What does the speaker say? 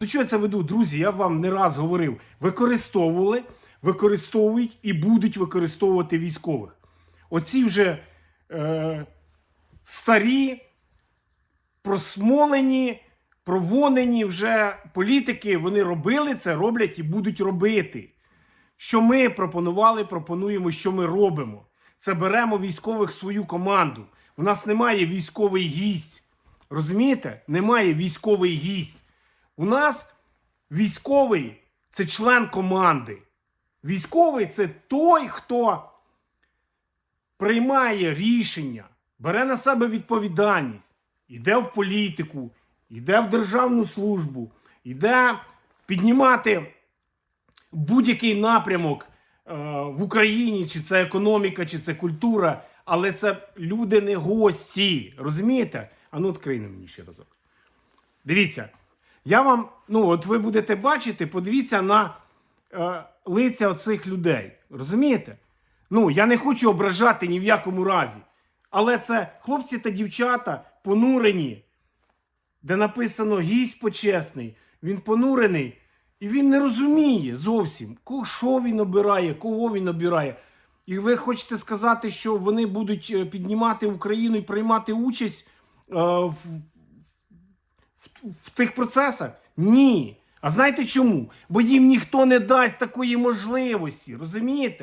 До чого я це веду, друзі? Я вам не раз говорив: використовували, використовують і будуть використовувати військових. Оці вже е, старі, просмолені, провонені вже політики, вони робили це, роблять і будуть робити. Що ми пропонували, пропонуємо, що ми робимо. Це беремо військових в свою команду. У нас немає військовий гість. Розумієте? Немає військовий гість. У нас військовий це член команди. Військовий це той, хто приймає рішення, бере на себе відповідальність, йде в політику, йде в державну службу, йде піднімати будь-який напрямок е, в Україні, чи це економіка, чи це культура, але це люди не гості. Розумієте? А ну відкрийте мені ще разок. Дивіться, я вам, ну от ви будете бачити, подивіться на е, лиця оцих людей. Розумієте? Ну, я не хочу ображати ні в якому разі. Але це хлопці та дівчата понурені, де написано гість почесний, він понурений, і він не розуміє зовсім, що він обирає, кого він обирає. І ви хочете сказати, що вони будуть е, піднімати Україну і приймати участь е, в, в, в тих процесах? Ні. А знаєте чому? Бо їм ніхто не дасть такої можливості, розумієте?